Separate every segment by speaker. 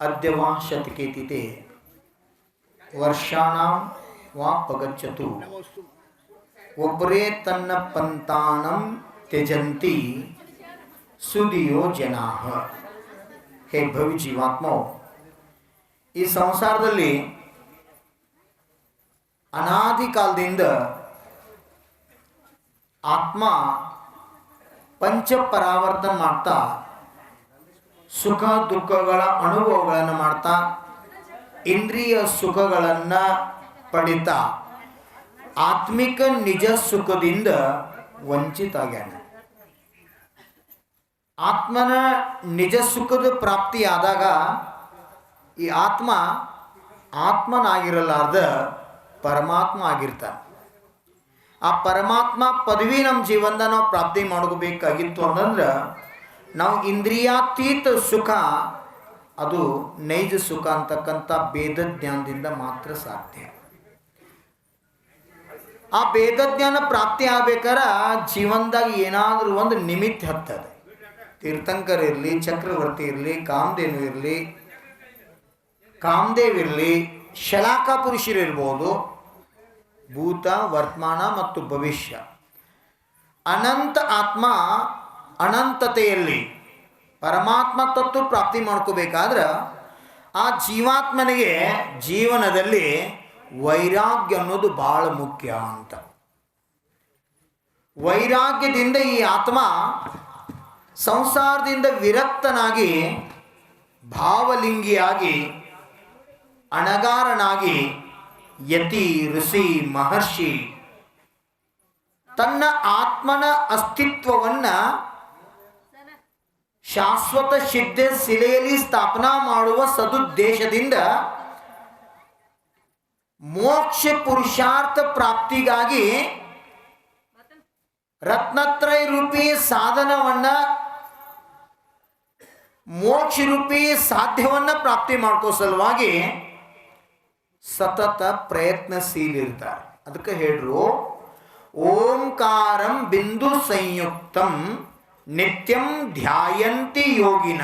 Speaker 1: ಅದ್ಯ ವಾ ಶತಕೇತಿತೆ ವರ್ಷಾಣಂ ವಾ ಪಗಚ್ಚತು ಒಬ್ಬರೇ ತನ್ನ ಪಂತಾನಂ ತ್ಯಜಂತಿ ಸುದಿಯೋ ಜನಾ ಹೇ ಭವಿ ಜೀವಾತ್ಮವು ಈ ಸಂಸಾರದಲ್ಲಿ ಅನಾದಿ ಕಾಲದಿಂದ ಆತ್ಮ ಪಂಚ ಪರಾವರ್ತನ ಮಾಡ್ತಾ ಸುಖ ದುಃಖಗಳ ಅನುಭವಗಳನ್ನು ಮಾಡ್ತಾ ಇಂದ್ರಿಯ ಸುಖಗಳನ್ನು ಪಡಿತಾ ಆತ್ಮಿಕ ನಿಜ ಸುಖದಿಂದ ವಂಚಿತ ಆಗ್ಯಾನ. ಆತ್ಮನ ನಿಜ ಸುಖದ ಪ್ರಾಪ್ತಿಯಾದಾಗ ಈ ಆತ್ಮ ಆತ್ಮನಾಗಿರಲಾರ್ದ ಪರಮಾತ್ಮ ಆಗಿರ್ತಾನೆ. ಆ ಪರಮಾತ್ಮ ಪದವಿ ನಮ್ಮ ಜೀವನದ ನಾವು ಪ್ರಾಪ್ತಿ ಮಾಡ್ಕೋಬೇಕಾಗಿತ್ತು ಅಂತಂದ್ರೆ ನಾವು ಇಂದ್ರಿಯಾತೀತ ಸುಖ, ಅದು ನೈಜ ಸುಖ ಅಂತಕ್ಕಂಥ ಭೇದ ಜ್ಞಾನದಿಂದ ಮಾತ್ರ ಸಾಧ್ಯ. ಆ ಭೇದ ಜ್ಞಾನ ಪ್ರಾಪ್ತಿ ಆಗ್ಬೇಕಾರ ಜೀವನದಾಗ ಏನಾದರೂ ಒಂದು ನಿಮಿತ್ತ ಹತ್ತದೆ. ತೀರ್ಥಂಕರ್ ಇರಲಿ, ಚಕ್ರವರ್ತಿ ಇರಲಿ ಕಾಮದೇನು ಇರಲಿ, ಕಾಮದೇವ್ ಇರಲಿ ಶಲಾಕ ಪುರುಷರಿರ್ಬೋದು ಭೂತ, ವರ್ತಮಾನ ಮತ್ತು ಭವಿಷ್ಯ. ಅನಂತ ಆತ್ಮ ಅನಂತತೆಯಲ್ಲಿ ಪರಮಾತ್ಮ ತತ್ವ ಪ್ರಾಪ್ತಿ ಮಾಡ್ಕೋಬೇಕಾದ್ರೆ ಆ ಜೀವಾತ್ಮನಿಗೆ ಜೀವನದಲ್ಲಿ ವೈರಾಗ್ಯ ಅನ್ನೋದು ಭಾಳ ಮುಖ್ಯ ಅಂತ. ವೈರಾಗ್ಯದಿಂದ ಈ ಆತ್ಮ ಸಂಸಾರದಿಂದ ವಿರಕ್ತನಾಗಿ, ಭಾವಲಿಂಗಿಯಾಗಿ, ಅಣಗಾರನಾಗಿ ಯತಿ, ಋಷಿ, ಮಹರ್ಷಿ ತನ್ನ ಆತ್ಮನ ಅಸ್ತಿತ್ವವನ್ನು ಶಾಶ್ವತ ಸಿದ್ಧ ಶಿಲೆಯಲ್ಲಿ ಸ್ಥಾಪನಾ ಮಾಡುವ ಸದುದ್ದೇಶದಿಂದ ಮೋಕ್ಷ ಪುರುಷಾರ್ಥ ಪ್ರಾಪ್ತಿಗಾಗಿ ರತ್ನತ್ರಯ ರೂಪಿ ಸಾಧನವನ್ನ, ಮೋಕ್ಷ ರೂಪಿ ಸಾಧ್ಯವನ್ನ ಪ್ರಾಪ್ತಿ ಮಾಡ್ಕೋ ಸಲುವಾಗಿ ಸತತ ಪ್ರಯತ್ನಶೀಲಿರ್ತಾರೆ. ಅದಕ್ಕೆ ಹೇಳ್ರು, ಓಂಕಾರಂ ಬಿಂದು ಸಂಯುಕ್ತಂ ನಿತ್ಯಂ ಧ್ಯಾಯಂತಿ ಯೋಗಿನ.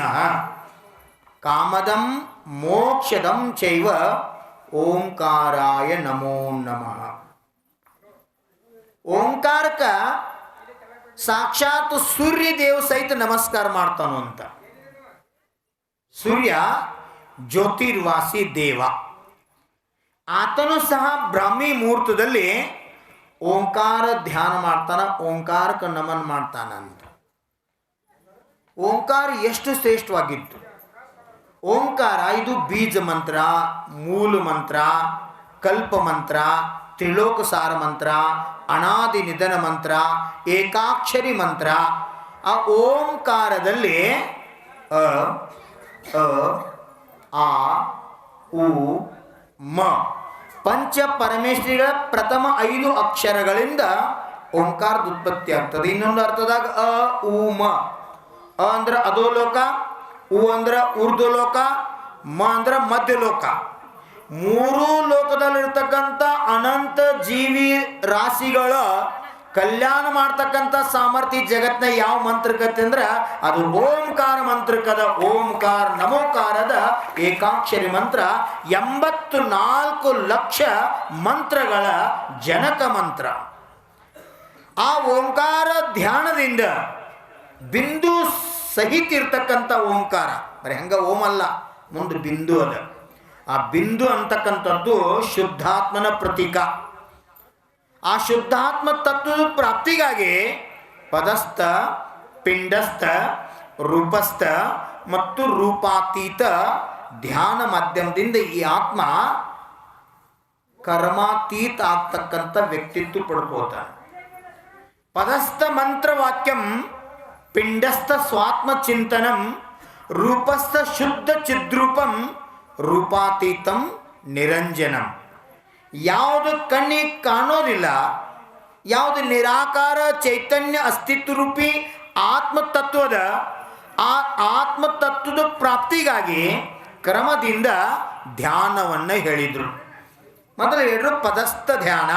Speaker 1: ಕಾಮದಂ ಮೋಕ್ಷದಂ ಚೈವ ಓಂಕಾರಾಯ ನಮೋ ನಮಃ. ಓಂಕಾರಕ ಸಾಕ್ಷಾತ್ ಸೂರ್ಯ ಸಹಿತ ನಮಸ್ಕಾರ ಮಾಡ್ತಾನು ಅಂತ. ಸೂರ್ಯ ಜ್ಯೋತಿರ್ವಾಸಿ ದೇವ. ಆತನು ಸಹ ಬ್ರಾಹ್ಮಿ ಮುಹೂರ್ತದಲ್ಲಿ ಓಂಕಾರ ಧ್ಯಾನ ಮಾಡ್ತಾನ ಓಂಕಾರಕ ನಮನ ಮಾಡ್ತಾನಂತ. ಓಂಕಾರ ಎಷ್ಟು ಶ್ರೇಷ್ಠವಾಗಿತ್ತು? ಓಂಕಾರ ಇದು ಬೀಜ ಮಂತ್ರ, ಮೂಲ ಮಂತ್ರ, ಕಲ್ಪ ಮಂತ್ರ, ತ್ರಿಲೋಕಸಾರ ಮಂತ್ರ, ಅನಾದಿ ನಿಧನ ಮಂತ್ರ, ಏಕಾಕ್ಷರಿ ಮಂತ್ರ. ಆ ಓಂಕಾರದಲ್ಲಿ ಅ ಆ, ಉ, ಮ. ಪಂಚ ಪರಮೇಶ್ವರಿಗಳ ಪ್ರಥಮ ಐದು ಅಕ್ಷರಗಳಿಂದ ಓಂಕಾರದ ಉತ್ಪತ್ತಿ ಆಗ್ತದೆ. ಇನ್ನೊಂದು ಅರ್ಥದಾಗ ಅ, ಉ, ಮ. ಅ ಅಂದ್ರೆ ಅಧೋಲೋಕ ಉ ಅಂದ್ರೆ ಲೋಕ, ಮ ಅಂದ್ರೆ ಮಧ್ಯಲೋಕ ಮೂರೂ ಲೋಕದಲ್ಲಿರ್ತಕ್ಕಂಥ ಅನಂತ ಜೀವಿ ರಾಶಿಗಳ ಕಲ್ಯಾಣ ಮಾಡ್ತಕ್ಕಂಥ ಸಾಮರ್ಥ್ಯ ಜಗತ್ನ ಯಾವ ಮಂತ್ರಕತೆ ಅಂದ್ರೆ ಅದು ಓಂಕಾರ ಮಂತ್ರಕದ ಓಂಕಾರ ನಮೋಕಾರದ ಏಕಾಕ್ಷರಿ ಮಂತ್ರ. ಎಂಬತ್ತು ನಾಲ್ಕು ಲಕ್ಷ ಮಂತ್ರಗಳ ಜನಕ ಮಂತ್ರ. ಆ ಓಂಕಾರ ಧ್ಯಾನದಿಂದ ಬಿಂದು ಸಹಿತ ಇರ್ತಕ್ಕಂಥ ಓಂಕಾರ. ಬರೀ ಹಂಗ ಅಲ್ಲ, ಮುಂದೆ ಬಿಂದು ಅದ. ಆ ಬಿಂದು ಅಂತಕ್ಕಂಥದ್ದು ಶುದ್ಧಾತ್ಮನ ಪ್ರತೀಕ. ಆ ಶುದ್ಧಾತ್ಮ ತತ್ವದ ಪ್ರಾಪ್ತಿಗಾಗಿ ಪದಸ್ಥ, ಪಿಂಡಸ್ಥ, ರೂಪಸ್ಥ ಮತ್ತು ರೂಪಾತೀತ ಧ್ಯಾನ ಮಾಧ್ಯಮದಿಂದ ಈ ಆತ್ಮ ಕರ್ಮಾತೀತ ಆಗ್ತಕ್ಕಂಥ ವ್ಯಕ್ತಿತ್ವ ಪಡ್ಕೋತಾನೆ. ಪದಸ್ಥ ಮಂತ್ರವಾಕ್ಯಂ ಪಿಂಡಸ್ಥ ಸ್ವಾತ್ಮ ಚಿಂತನಂ ರೂಪಸ್ಥ ಶುದ್ಧ ಚಿದ್ರೂಪಂ, ರೂಪಾತೀತಂ ನಿರಂಜನಂ. ಯಾವುದು ಕಣ್ಣಿಗೆ ಕಾಣೋದಿಲ್ಲ, ಯಾವುದು ನಿರಾಕಾರ ಚೈತನ್ಯ ಅಸ್ತಿತ್ವ ರೂಪಿ ಆತ್ಮತತ್ವದ, ಆ ಆತ್ಮತತ್ವದ ಪ್ರಾಪ್ತಿಗಾಗಿ ಕ್ರಮದಿಂದ ಧ್ಯಾನವನ್ನು ಹೇಳಿದರು. ಮೊದಲು ಹೇಳಿದ್ರು ಪದಸ್ಥ ಧ್ಯಾನ.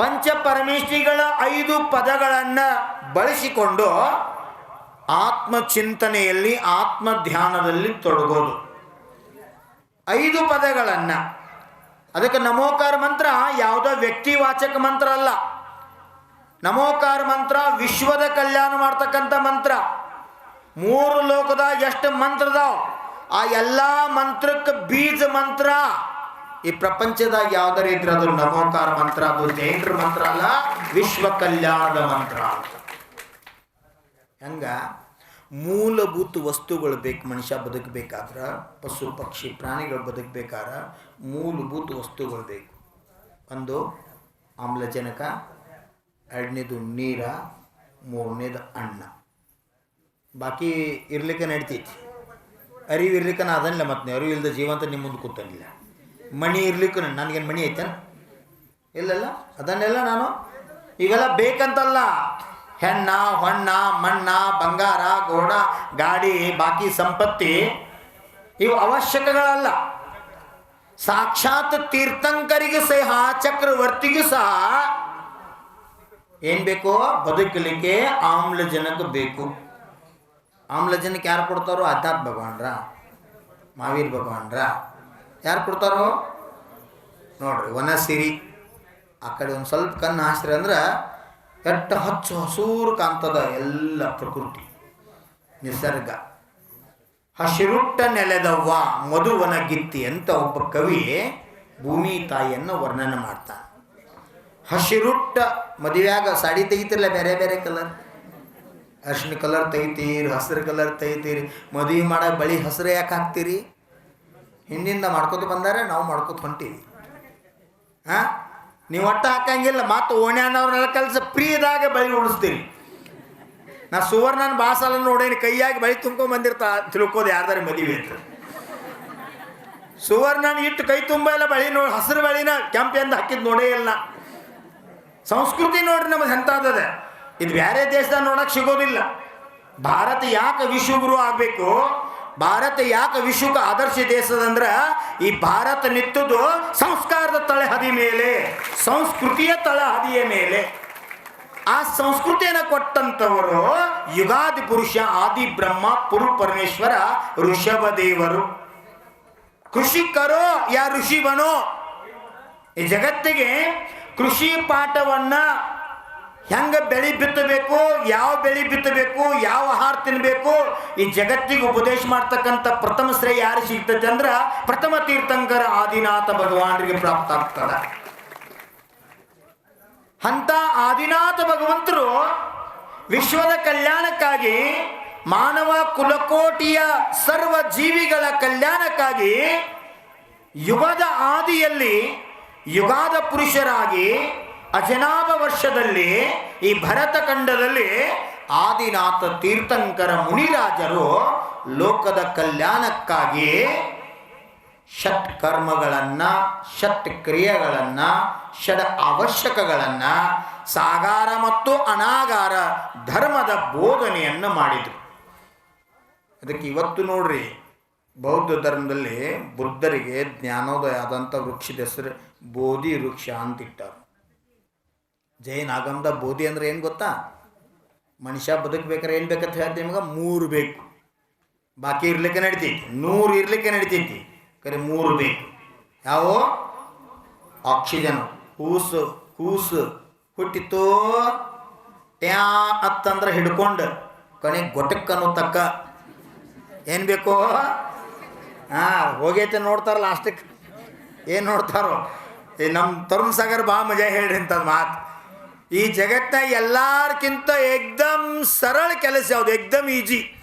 Speaker 1: ಪಂಚ ಪರಮೇಶ್ವರಿಗಳ ಐದು ಪದಗಳನ್ನು ಬಳಸಿಕೊಂಡು ಆತ್ಮ ಚಿಂತನೆಯಲ್ಲಿ ಆತ್ಮ ಧ್ಯಾನದಲ್ಲಿ ತೊಡಗೋದು. ಐದು ಪದಗಳನ್ನು. ಅದಕ್ಕೆ ನಮೋಕಾರ ಮಂತ್ರ ಯಾವುದೋ ವ್ಯಕ್ತಿವಾಚಕ ಮಂತ್ರ ಅಲ್ಲ. ನಮೋಕಾರ ಮಂತ್ರ ವಿಶ್ವದ ಕಲ್ಯಾಣ ಮಾಡ್ತಕ್ಕಂಥ ಮಂತ್ರ. ಮೂರು ಲೋಕದ ಎಷ್ಟು ಮಂತ್ರದ ಆ ಎಲ್ಲ ಮಂತ್ರಕ್ಕೆ ಬೀಜ ಮಂತ್ರ. ಈ ಪ್ರಪಂಚದಾಗ ಯಾವ್ದಾರ ಇದ್ರೆ ಅದು ನಮೋಕಾರ ಮಂತ್ರ, ಅದು ಜೈನರ ಮಂತ್ರ ಅಲ್ಲ, ವಿಶ್ವ ಕಲ್ಯಾಣದ ಮಂತ್ರ ಹಂಗ? ಮೂಲಭೂತ ವಸ್ತುಗಳು ಬೇಕು, ಮನುಷ್ಯ ಬದುಕಬೇಕಾದ್ರೆ, ಪಶು, ಪಕ್ಷಿ, ಪ್ರಾಣಿಗಳು ಬದುಕಬೇಕಾದ್ರೆ ಮೂಲಭೂತ ವಸ್ತುಗಳು ಬೇಕು. ಒಂದು, ಆಮ್ಲಜನಕ, ಎರಡನೇದು ನೀರ, ಮೂರನೇದು ಅಣ್ಣ ಬಾಕಿ ಇರ್ಲಿಕ್ಕೆ ನಡಿತೈತಿ? ಅರಿವು ಇರ್ಲಿಕ್ಕೆ ನಾ ಅದನ್ನಿಲ್ಲ ಮತ್ತೆ ಅರಿವು ಇಲ್ಲದ ಜೀವಂತ ನಿಮ್ಮ ಮುಂದೆ ಕೂತನಿಲ್ಲ ಮಣಿ ಇರ್ಲಿಕ್ಕೂ ನನಗೇನು ಮಣಿ ಐತೇನು ಇಲ್ಲಲ್ಲ, ಅದನ್ನೆಲ್ಲ ನಾನು ಇವೆಲ್ಲ ಬೇಕಂತಲ್ಲ. ಹೆಣ್ಣ, ಹೊಣ್ಣ, ಮಣ್ಣ, ಬಂಗಾರ, ಗೋಡ, ಗಾಡಿ, ಬಾಕಿ, ಸಂಪತ್ತಿ, ಇವು ಅವಶ್ಯಕಗಳಲ್ಲ. ಸಾಕ್ಷಾತ್ ತೀರ್ಥಂಕರಿಗೆ ಸಹ, ಚಕ್ರವರ್ತಿಗೂ ಸಹ ಏನು ಬೇಕು ಬದುಕಲಿಕ್ಕೆ ಆಮ್ಲಜನಕ ಬೇಕು. ಆಮ್ಲಜನಕ ಯಾರು ಕೊಡ್ತಾರೋ? ಅಧ್ಯಾತ್ಮ ಭಗವಾನ್ರ ಮಾವೀರ್ ಭಗವಾನ್ರ. ಯಾರು ಕೊಡ್ತಾರೋ? ನೋಡ್ರಿ, ವನಸಿರಿ. ಆ ಕಡೆ ಒಂದು ಸ್ವಲ್ಪ ಕಣ್ಣು ಹಾಸ್ರಿ ಅಂದ್ರೆ ಎಟ್ಟ ಹಚ್ಚು ಹಸೂರು ಕಾಂತದ ಎಲ್ಲ ಪ್ರಕೃತಿ. ನಿಸರ್ಗ. ಹಸಿರುಟ್ಟ ನೆಲೆದವ್ವ, ಮಧುವನ ಗಿತ್ತಿ ಅಂತ ಒಬ್ಬ ಕವಿ ಭೂಮಿ ತಾಯಿಯನ್ನು ವರ್ಣನೆ ಮಾಡ್ತಾನೆ. ಹಸಿರುಟ್ಟ ಮದುವೆಯಾಗ ಸಾಡಿ ತೆಗಿತಿರಲ್ಲ ಬೇರೆ ಬೇರೆ ಕಲರ್ ಅರ್ಶಿನ ಕಲರ್ ತೆಗಿತೀರಿ, ಹಸಿರು ಕಲರ್ ತೆಗಿತೀರಿ, ಮದುವೆ ಮಾಡೋ ಬಳಿ ಹಸಿರು ಯಾಕೆ ಹಾಕ್ತೀರಿ? ಹಿಂದಿಂದ ಮಾಡ್ಕೋತ ಬಂದಾರೆ, ನಾವು ಮಾಡ್ಕೋತ ಹೊಂಟೀವಿ. ಹಾಂ? ನೀವು ಒಟ್ಟ ಹಾಕಂಗಿಲ್ಲ ಮತ್ತು ಓಣ್ಯಾನವ್ರನ್ನೆಲ್ಲ ಕೆಲಸ ಪ್ರೀದಾಗ ಬಳಿ ಉಡಿಸ್ತೀರಿ ನಾ ಸುವರ್ಣನ ಬಾಸಲ ನೋಡೇನಿ, ಕೈಯಾಗಿ ಬಳಿ ತುಂಬ್ಕೊಂಡ್ ಬಂದಿರ್ತಾ, ತಿಳ್ಕೋದು ಯಾರ್ದಾರ ಮದುವೆ ಅಂತ ಸುವರ್ಣನ ಇಟ್ಟು ಕೈ ತುಂಬ ಎಲ್ಲ ಬಳಿ ನೋಡಿ ಹಸಿರು ಬಳಿನ ಕೆಂಪು ಎಂದು ಹಾಕಿದ್ ನೋಡೇ ಇಲ್ಲ. ಸಂಸ್ಕೃತಿ ನೋಡ್ರಿ ನಮ್ಗೆ ಎಂಥದ್ದದೆ ಇದು ಬೇರೆ ದೇಶದಾಗ ನೋಡಕ್ಕೆ ಸಿಗೋದಿಲ್ಲ. ಭಾರತ ಯಾಕೆ ವಿಶ್ವಗುರು ಆಗಬೇಕು? ಭಾರತ ಯಾಕೆ ವಿಶ್ವಕ್ಕೆ ಆದರ್ಶ ದೇಶದಂದ್ರೆ ಈ ಭಾರತ ನಿತ್ತದು ಸಂಸ್ಕಾರದ ತಳಹದಿ ಮೇಲೆ, ಸಂಸ್ಕೃತಿಯ ತಳಹದಿಯ ಮೇಲೆ. ಆ ಸಂಸ್ಕೃತಿಯನ್ನು ಕೊಟ್ಟಂಥವರು ಯುಗಾದಿ ಪುರುಷ, ಆದಿ ಬ್ರಹ್ಮ, ಪುರು ಪರಮೇಶ್ವರ, ಋಷಭ ದೇವರು. ಕೃಷಿಕರೋ ಯಾ ಋಷಿವನೋ? ಈ ಜಗತ್ತಿಗೆ ಕೃಷಿ ಪಾಠವನ್ನ ಹೆಂಗ ಬೆಳಿ ಬಿತ್ತಬೇಕು, ಯಾವ ಬೆಳಿ ಬಿತ್ತಬೇಕು, ಯಾವ ಆಹಾರ ತಿನ್ನಬೇಕು ಈ ಜಗತ್ತಿಗೆ ಉಪದೇಶ ಮಾಡ್ತಕ್ಕಂಥ ಪ್ರಥಮ ಶ್ರೇಯ ಯಾರು ಸಿಗ್ತದೆ ಅಂದ್ರೆ ಪ್ರಥಮ ತೀರ್ಥಂಕರ ಆದಿನಾಥ ಭಗವಾನರಿಗೆ ಪ್ರಾಪ್ತ ಆಗ್ತದ. ಅಂತ ಆದಿನಾಥ ಭಗವಂತರು ವಿಶ್ವದ ಕಲ್ಯಾಣಕ್ಕಾಗಿ, ಮಾನವ ಕುಲಕೋಟಿಯ ಸರ್ವ ಜೀವಿಗಳ ಕಲ್ಯಾಣಕ್ಕಾಗಿ, ಯುಗದ ಆದಿಯಲ್ಲಿ ಯುಗಾದ ಪುರುಷರಾಗಿ ಅಜನಾಭ ವರ್ಷದಲ್ಲಿ, ಈ ಭರತ ಖಂಡದಲ್ಲಿ ಆದಿನಾಥ ತೀರ್ಥಂಕರ ಮುನಿರಾಜರು ಲೋಕದ ಕಲ್ಯಾಣಕ್ಕಾಗಿ ಷಟ್ ಕರ್ಮಗಳನ್ನು, ಷಟ್ ಕ್ರಿಯೆಗಳನ್ನು, ಷಡ್ ಅವಶ್ಯಕಗಳನ್ನು, ಸಾಗಾರ ಮತ್ತು ಅನಾಗಾರ ಧರ್ಮದ ಬೋಧನೆಯನ್ನು ಮಾಡಿದರು. ಅದಕ್ಕೆ ಇವತ್ತು ನೋಡ್ರಿ, ಬೌದ್ಧ ಧರ್ಮದಲ್ಲಿ ಬುದ್ಧರಿಗೆ ಜ್ಞಾನೋದಯ ಆದಂಥ ವೃಕ್ಷದ ಹೆಸರು ಬೋಧಿ ವೃಕ್ಷ ಅಂತ ಇಟ್ಟಾರ ಜೈನ್ ಆಗಮದ ಬೋಧಿ ಅಂದ್ರೆ ಏನು ಗೊತ್ತಾ? ಮನುಷ್ಯ ಬದುಕಬೇಕಾದ್ರೆ ಏನು ಬೇಕಂತ ಹೇಳ್ತೀನಿ ನಿಮ್ಗೆ? ಮೂರು ಬೇಕು. ಬಾಕಿ ಇರ್ಲಿಕ್ಕೆ ನಡಿತೈತಿ. ನೂರು ಇರ್ಲಿಕ್ಕೆ ನಡಿತೈತಿ. ಕರೆ ಮೂರು ಬೇಕು. ಯಾವ? ಆಕ್ಸಿಜನ್. ಕೂಸು ಕೂಸು ಹುಟ್ಟಿತೋ? ಟ್ಯಾ ಅತ್ತಂದ್ರೆ ಹಿಡ್ಕೊಂಡು ಕಣೆ ಗೊಟಕ್ ಅನ್ನೋ ತಕ್ಕ. ಏನು ಬೇಕು? ಹಾಂ, ಹೋಗೈತೆ ನೋಡ್ತಾರೆ ಲಾಸ್ಟಿಗೆ ಏನು ನೋಡ್ತಾರೋ? ಏ ನಮ್ಮ ತರುಣ್ ಸಾಗರ್ ಭಾಳ ಮಜಾ ಹೇಳ್ರಿ ಅಂತ ಮಾತು. ಈ ಜಗತ್ತ ಎಲ್ಲಾರ್ಕಿಂತ ಎಕ್ದಮ್ ಸರಳ ಕೆಲಸ ಯಾವುದು? ಎಕ್ದಮ್ ಈಜಿ.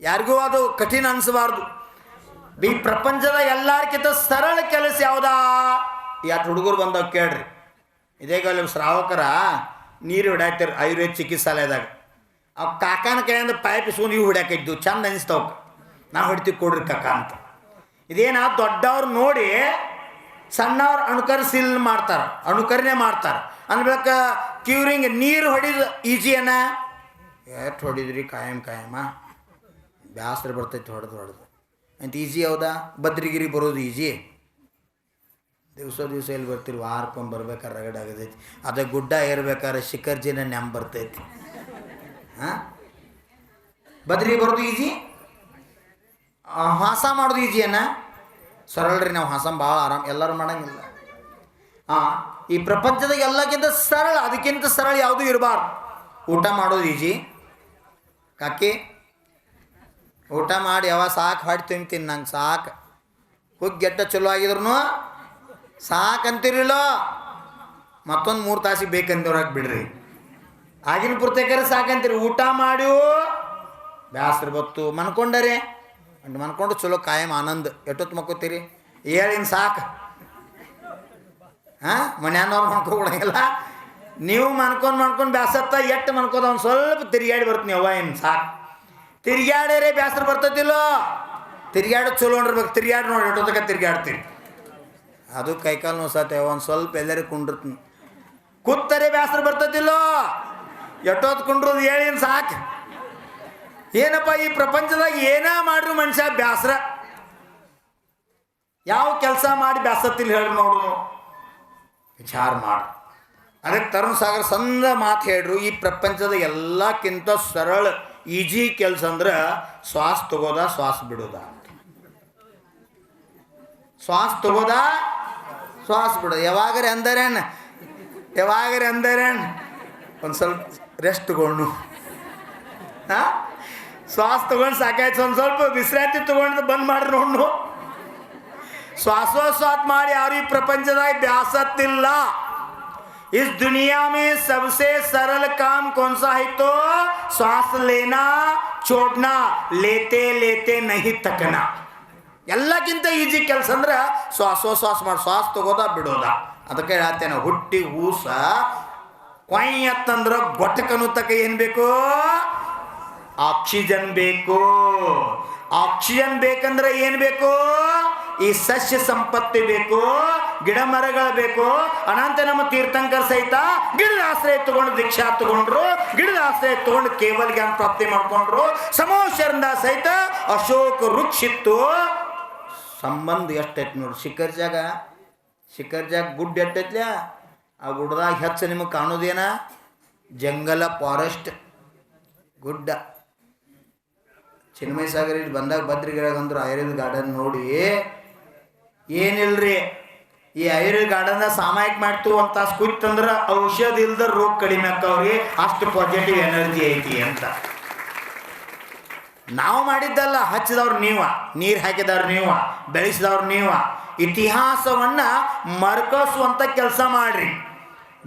Speaker 1: ಯಾರಿಗೂ ಅದು ಕಠಿಣ ಅನಿಸಬಾರ್ದು. ಈ ಪ್ರಪಂಚದ ಎಲ್ಲಾರ್ಕಿಂತ ಸರಳ ಕೆಲಸ ಯಾವುದಾ? ಯಾಟ್ ಹುಡುಗರು ಬಂದವ್ ಕೇಳ್ರಿ. ಇದೇ ನಿಮ್ಮ ಶ್ರಾವಕರ ನೀರು ಹಿಡಾಯ್ತಾರೆ ಆಯುರ್ವೇದ ಚಿಕಿತ್ಸಾಲಯದಾಗ. ಅವ್ ಕಾಕಾನ ಕೈಯಿಂದ ಪೈಪ್ ಇಸ್ಕೊಂಡು ಇವು ಹೊಡ್ಯಾಕಿದ್ದು. ಚಂದ ಅನಿಸ್ತಾವ ನಾವು ಹಿಡ್ತೀವಿ ಕೊಡ್ರಿ ಕಾಕ ಅಂತ. ಇದೇನ ದೊಡ್ಡವ್ರು ನೋಡಿ ಸಣ್ಣವ್ರು ಅನುಕರಿಸಿಲ್ ಮಾಡ್ತಾರೆ. ಅನುಕರಣೆ ಮಾಡ್ತಾರೆ. ಅನ್ಬೇಕ ಕ್ಯೂರಿಂಗ್ ನೀರು ಹೊಡಿದು ಈಜಿಯನ? ಎಷ್ಟು ಹೊಡಿದ್ರಿ ಕಾಯಂ ಕಾಯಮ. ಬ್ಯಾಸ್ರ ಬರ್ತೈತಿ ಹೊಡೆದು ಹೊಡೆದು. ಅಂತ ಈಜಿ ಹೌದಾ? ಬದ್ರಿಗಿರಿ ಬರೋದು ಈಜಿ. ದಿವಸ ದಿವಸ ಎಲ್ಲಿ ಬರ್ತೀರಿ? ವಾರಕ್ಕೊಮ್ಮೆ ಬರ್ಬೇಕಾದ್ರೆ ರಗಡ್ ಆಗದೈತಿ ಅದೇ ಗುಡ್ಡ ಏರ್ಬೇಕಾದ್ರೆ ಶಿಖರ್ಜಿನ ನೆಮ್ಮ ಬರ್ತೈತಿ. ಹಾಂ? ಬದ್ರಿ ಬರೋದು ಈಜಿ? ಹಾಸ ಮಾಡೋದು ಈಜಿಯನ್ನ ಸರಳ ರೀ ನಾವು ಹಾಸಂ ಭಾಳ ಆರಾಮ್. ಎಲ್ಲರೂ ಮಾಡಂಗಿಲ್ಲ. ಹಾಂ ಈ ಪ್ರಪಂಚದಾಗ ಎಲ್ಲಕ್ಕಿಂತ ಸರಳ, ಅದಕ್ಕಿಂತ ಸರಳ ಯಾವುದೂ ಇರಬಾರ್ದು? ಊಟ ಮಾಡೋದು ಈಜಿ ಕಾಕಿ, ಊಟ ಮಾಡಿ ಯಾವ ಸಾಕು ಹೊಟ್ಟೆ ತಿಂತೀನಿ ನಂಗೆ ಸಾಕು. ಹುಗ್ಗೆಟ್ಟ ಚಲೋ ಆಗಿದ್ರು ಸಾಕು ಅಂತೀರಿಲ್ಲೋ ಮತ್ತೊಂದು ಮೂರು ತಾಸಿಗೆ ಬೇಕಂತವ್ರಾಗ ಬಿಡ್ರಿ. ಆಗಿನ ಪುರ್ತಕರ ಸಾಕಂತೀರಿ ಊಟ ಮಾಡಿ ಬ್ಯಾಸ್ರ ಬತ್ತು. ಮನ್ಕೊಂಡರೆ ಮನ್ಕೊಂಡು ಚಲೋ ಕಾಯಂ ಆನಂದ್. ಎಷ್ಟೊತ್ತು ಮಕ್ಕೋತೀರಿ? ಏಳಿನ ಸಾಕು. ಹಾಂ? ಮನ್ಯಾನವ್ರು ಮಾಡ್ಕೊಬಿಡಂಗಿಲ್ಲ ನೀವು ಮನ್ಕೊಂಡು ಮಾಡ್ಕೊಂಡು ಬ್ಯಾಸತ್ತ ಎಟ್ಟು ಮನ್ಕೋದ ಒಂದು ಸ್ವಲ್ಪ ತಿರುಗಾಡಿ ಬರ್ತೀನಿ ಅವ್ವ ಏನು ಸಾಕು? ತಿರ್ಗ್ಯಾಡರೆ ಬ್ಯಾಸರ ಬರ್ತೈತಿಲ್ಲೋ? ತಿರ್ಗ್ಯಾಡೋದು ಚಲೋ ನೋಡಿರ್ಬೇಕು ತಿರುಗಾಡಿ ನೋಡಿ ಇಟ್ಟೋದಕ್ಕೆ ತಿರುಗಾಡ್ತೀರಿ ಅದು ಕೈಕಾಲು ನೋಸತ್ತೆ ಒಂದು ಸ್ವಲ್ಪ ಎಲ್ಲರಿಗೂ ಕುಂಡಿರ್ತೀನಿ. ಕೂತ್ತರೆ ಬ್ಯಾಸರ ಬರ್ತೈತಿಲ್ಲೋ? ಎಟ್ಟೋದ್ ಕುಂಡ್ರದು ಹೇಳಿನ ಸಾಕು? ಏನಪ್ಪ ಈ ಪ್ರಪಂಚದಾಗ ಏನೇ ಮಾಡ್ರು ಮನುಷ್ಯ ಬ್ಯಾಸರ? ಯಾವ ಕೆಲಸ ಮಾಡಿ ಬ್ಯಾಸತ್ತಿಲ್ಲ ಹೇಳಿ ನೋಡು. ವಿಚಾರ ಮಾಡು. ಅದಕ್ಕೆ ತರುಣ್ ಸಾಗರ್ ಸಂದ ಮಾತು ಹೇಳ್ರು, ಈ ಪ್ರಪಂಚದ ಎಲ್ಲಕ್ಕಿಂತ ಸರಳ ಈಜಿ ಕೆಲಸ ಅಂದ್ರೆ ಶ್ವಾಸ ತಗೋದ, ಶ್ವಾಸ ಬಿಡೋದ ಶ್ವಾಸ ತಗೋದ, ಶ್ವಾಸ ಬಿಡೋದು. ಯಾವಾಗರೆ ಅಂದರೇನು? ಯಾವಾಗರೆ ಅಂದರೇನು? ಒಂದು ಸ್ವಲ್ಪ ರೆಸ್ಟ್ ತಗೊಂಡು. ಹಾಂ ಶ್ವಾಸ ತಗೊಂಡು ಸಾಕಾಯ್ತು, ಒಂದು ಸ್ವಲ್ಪ ವಿಶ್ರಾಂತಿ ತಗೊಂಡು ಬಂದ್ ಮಾಡ್ರಿ ನೋಡು श्वासोश्वास मारे यार प्रपंचदाय ब्यासतिल्ला इस दुनिया में सबसे सरल काम कौन सा है तो श्वास लेना छोड़ना लेते लेते नहीं तकना ಎಲ್ಲಕ್ಕಿಂತ ಈಜಿ ಕೆಲಸ ಅಂದ್ರೆ ಶ್ವಾಸೋಶ್ವಾಸ ಮಾಡಿ ಶ್ವಾಸ ತಗೋದ ಬಿಡೋದ ಅದಕ್ಕೆ ಹೇಳ್ತೇನೆ ಹುಟ್ಟಿ ಹೂಸ ಕೊಯ್ ಅಂತಂದ್ರೆ ಗೊಟ್ಟಕನು ತಕ ಏನು ಬೇಕು ಆಕ್ಸಿಜನ್ ಬೇಕು ಆಕ್ಸಿಜನ್ ಬೇಕಂದ್ರೆ ಏನು ಬೇಕು? ಈ ಸಸ್ಯ ಸಂಪತ್ತಿ ಬೇಕು, ಗಿಡ ಮರಗಳು ಬೇಕು. ಅನಂತ ನಮ್ಮ ತೀರ್ಥಂಕರ್ ಸಹಿತ ಗಿಡದ ಆಶ್ರಯ ತಗೊಂಡು ದೀಕ್ಷಾ ತಗೊಂಡ್ರು, ಗಿಡದ ಆಶ್ರಯ ತಗೊಂಡು ಕೇವಲ ಜ್ಞಾನ ಪ್ರಾಪ್ತಿ ಮಾಡ್ಕೊಂಡ್ರು. ಸಮೋಶರಿಂದ ಸಹಿತ ಅಶೋಕ ವೃಕ್ಷ ಇತ್ತು ಸಂಬಂಧ ಎಷ್ಟೈತಿ ನೋಡ್ರಿ ಶಿಖರ್ ಜಾಗ. ಶಿಖರ್ ಜಾಗ ಗುಡ್ ಎಟ್ಟೈತ್ಲ್ಯಾ ಆ ಗುಡ್ಡದಾಗ ಹೆಚ್ಚು ನಿಮಗೆ ಕಾಣೋದೇನ? ಜಂಗಲ ಫಾರೆಸ್ಟ್ ಗುಡ್ಡ. ಚಿನ್ಮಯ ಸಾಗರ ಇಲ್ಲಿ ಬಂದಾಗ ಭದ್ರಿಗಿರಾಗ ಅಂದ್ರೆ ಆಯುರ್ವೇದ ಗಾರ್ಡನ್ ನೋಡಿ, ಏನಿಲ್ರಿ, ಈ ಆಯುರ್ವೇದ ಗಾರ್ಡನ್ ಸಾಮಾಯಿಕ ಮಾಡ್ತು ಅಂತ ತಾಸು ಕುಯ್ತಂದ್ರೆ ಔಷಧ ಇಲ್ದ ರೋಗ ಕಡಿಮೆ ಆಗ್ತಾವ್ರಿ, ಅಷ್ಟು ಪಾಸಿಟಿವ್ ಎನರ್ಜಿ ಐತಿ ಅಂತ. ನಾವು ಮಾಡಿದ್ದಲ್ಲ ಹಚ್ಚಿದವ್ರು ನೀವ, ನೀರು ಹಾಕಿದವ್ರು ನೀವ, ಬೆಳೆಸಿದವ್ರು ನೀವ, ಇತಿಹಾಸವನ್ನ ಮರ್ಕಸುವಂತ ಕೆಲಸ ಮಾಡ್ರಿ.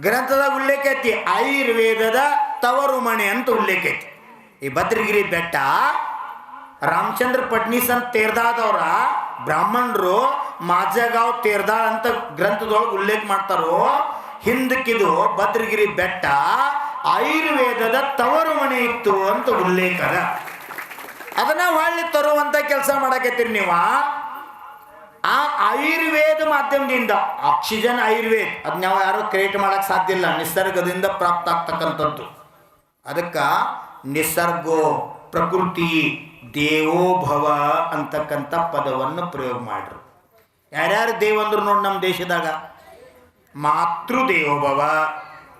Speaker 1: ಗ್ರಂಥದಾಗ ಉಲ್ಲೇಖ ಐತಿ, ಆಯುರ್ವೇದದ ತವರು ಮಣೆ ಅಂತ ಉಲ್ಲೇಖ ಐತಿ. ಈ ಭದ್ರಗಿರಿ ಬೆಟ್ಟ ರಾಮಚಂದ್ರ ಪಟ್ನೀಸ್ ಅಂತ ತೇರ್ದಾದವ್ರ, ಬ್ರಾಹ್ಮಣರು ಮಾಜಗಾವ್ ತೇರ್ದಾಳ್ ಅಂತ ಗ್ರಂಥದೊಳಗೆ ಉಲ್ಲೇಖ ಮಾಡ್ತಾರೋ, ಹಿಂದಕ್ಕಿದು ಭದ್ರಗಿರಿ ಬೆಟ್ಟ, ಆಯುರ್ವೇದದ ತವರು ಮನೆ ಇತ್ತು ಅಂತ ಉಲ್ಲೇಖ ಅದ. ಅದನ್ನ ಹೊಳ್ಳಿ ತರುವಂತ ಕೆಲಸ ಮಾಡಕತ್ತೀರಿ ನೀವು. ಆ ಆಯುರ್ವೇದ ಮಾಧ್ಯಮದಿಂದ, ಆಕ್ಸಿಜನ್ ಆಯುರ್ವೇದ ಅದನ್ನ ನಾವು ಯಾರು ಕ್ರಿಯೇಟ್ ಮಾಡಕ್ ಸಾಧ್ಯ ಇಲ್ಲ, ನಿಸರ್ಗದಿಂದ ಪ್ರಾಪ್ತ ಆಗ್ತಕ್ಕಂಥದ್ದು. ಅದಕ್ಕೆ ನಿಸರ್ಗೋ ಪ್ರಕೃತಿ ದೇವೋಭವ ಅಂತಕ್ಕಂಥ ಪದವನ್ನು ಪ್ರಯೋಗ ಮಾಡ್ರು. ಯಾರ್ಯಾರು ದೇವಂದ್ರು ನೋಡಿ ನಮ್ಮ ದೇಶದಾಗ. ಮಾತೃ ದೇವೋಭವ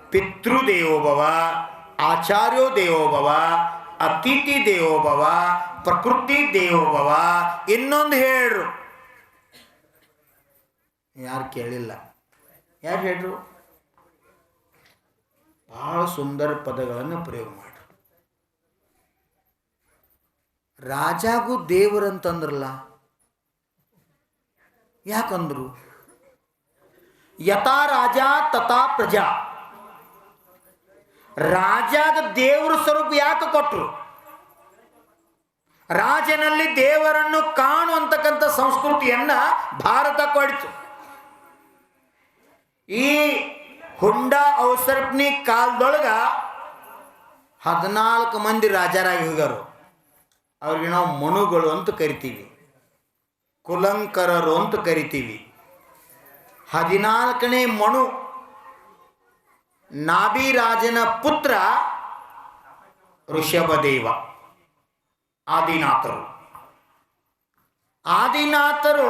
Speaker 1: ಪಿತೃ ದೇವೋಭವ ಆಚಾರ್ಯೋ ದೇವೋಭವ ಅತಿಥಿ ದೇವೋಭವ ಪ್ರಕೃತಿ ದೇವೋಭವ ಇನ್ನೊಂದು ಹೇಳ್ರು. ಯಾರು ಕೇಳಿಲ್ಲ. ಯಾರು ಹೇಳ್ರು? ಭಾಳ ಸುಂದರ ಪದಗಳನ್ನು ಪ್ರಯೋಗ ಮಾಡ್ರು. ರಾಜಾಗೂ ದೇವರಂತಂದ್ರಲ್ಲ? ಯಾಕಂದ್ರು? ಯಥಾ ರಾಜ ತಥಾ ಪ್ರಜಾ. ರಾಜಾಗ ದೇವರ ಸ್ವರೂಪ ಯಾಕೆ ಕೊಟ್ಟರು ರಾಜನಲ್ಲಿ ದೇವರನ್ನು ಕಾಣುವಂತಕ್ಕಂಥ ಸಂಸ್ಕೃತಿಯನ್ನ ಭಾರತ ಕೊಡಿತು. ಈ ಹುಂಡ ಔಸರ್ಪಣಿ ಕಾಲದೊಳಗ ಹದಿನಾಲ್ಕು ಮಂದಿ ರಾಜರಾಗಿ ಹೋಗ್ಯಾರು. ಅವ್ರಿಗೆ ನಾವು ಮನುಗಳು ಅಂತ ಕರಿತೀವಿ. ಕುಲಂಕರರು ಅಂತ ಕರಿತೀವಿ. ಹದಿನಾಲ್ಕನೇ ಮನು ನಾಭಿರಾಜನ ಪುತ್ರ ಋಷಭದೇವ, ಆದಿನಾಥರು. ಆದಿನಾಥರು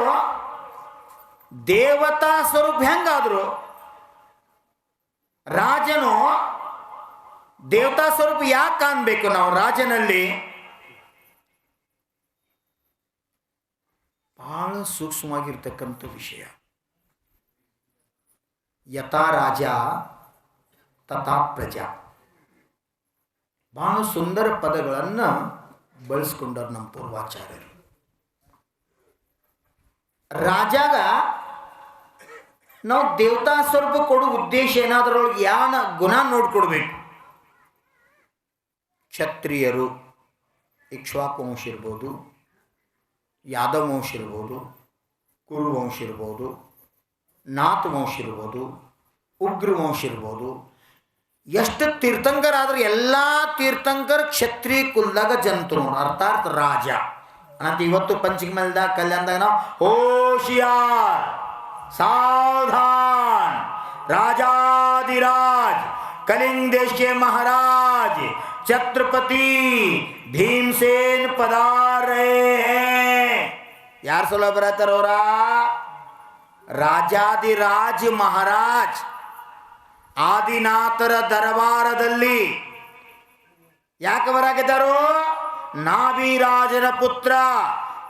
Speaker 1: ದೇವತಾ ಸ್ವರೂಪ ಹೆಂಗಾದ್ರು? ರಾಜನು ದೇವತಾ ಸ್ವರೂಪ ಯಾಕೆ ಕಾಣಬೇಕು ನಾವು ರಾಜನಲ್ಲಿ? ಬಹಳ ಸೂಕ್ಷ್ಮವಾಗಿರ್ತಕ್ಕಂಥ ವಿಷಯ. ಯಥಾ ರಾಜ, ತಥಾ ಪ್ರಜಾ. ಬಹಳ ಸುಂದರ ಪದಗಳನ್ನು ಬಳಸ್ಕೊಂಡರು ನಮ್ಮ ಪೂರ್ವಾಚಾರ್ಯರು. ರಾಜಾಗ, ನಾವು ದೇವತಾ ಸ್ವರೂಪ ಕೊಡೋ ಉದ್ದೇಶ ಏನಾದ್ರೊಳಗೆ ಯಾನ ಗುಣ ನೋಡ್ಕೊಡ್ಬೇಕು. ಕ್ಷತ್ರಿಯರು ಇಕ್ಷ್ವಾಕು ಇರ್ಬೋದು ಯಾದವ ವಂಶ ಇರ್ಬೋದು, ಕುರು ವಂಶ ಇರ್ಬೋದು ನಾಥ ವಂಶ ಇರ್ಬೋದು, ಉಗ್ರ ವಂಶ ಇರ್ಬೋದು. ಎಷ್ಟು ತೀರ್ಥಂಕರಾದರೂ ಎಲ್ಲ ತೀರ್ಥಂಕರ್ ಕ್ಷತ್ರಿ ಕುಲ್ದಾಗ ಜಂತರು ಅರ್ಥಾರ್ಥ ರಾಜ. ಅನಂತ ಇವತ್ತು ಪಂಚಮಲ್ದಾಗ ಕಲ್ಯಾಣದಾಗ ನಾವು ಹೋಶಿಯಾರ್, ಸಾವಧಾನ್ ರಾಜಾದಿರಾಜ್ ಕಲಿಂಗ್ ದೇಶಕ್ಕೆ ಮಹಾರಾಜ್, ಛತ್ರಪತಿ ಭೀಮಸೇನ್ ಪದಾರೇ. ಯಾರು ಸಲ ಬರತ್ತಾರವ್ರ ರಾಜಾದಿರಾಜ್ ಮಹಾರಾಜ್. ಆದಿನಾಥರ ದರಬಾರದಲ್ಲಿ. ಯಾಕೆ ಬರಾಕಿದ್ದಾರೋ? ನಾಭಿರಾಜನ ಪುತ್ರ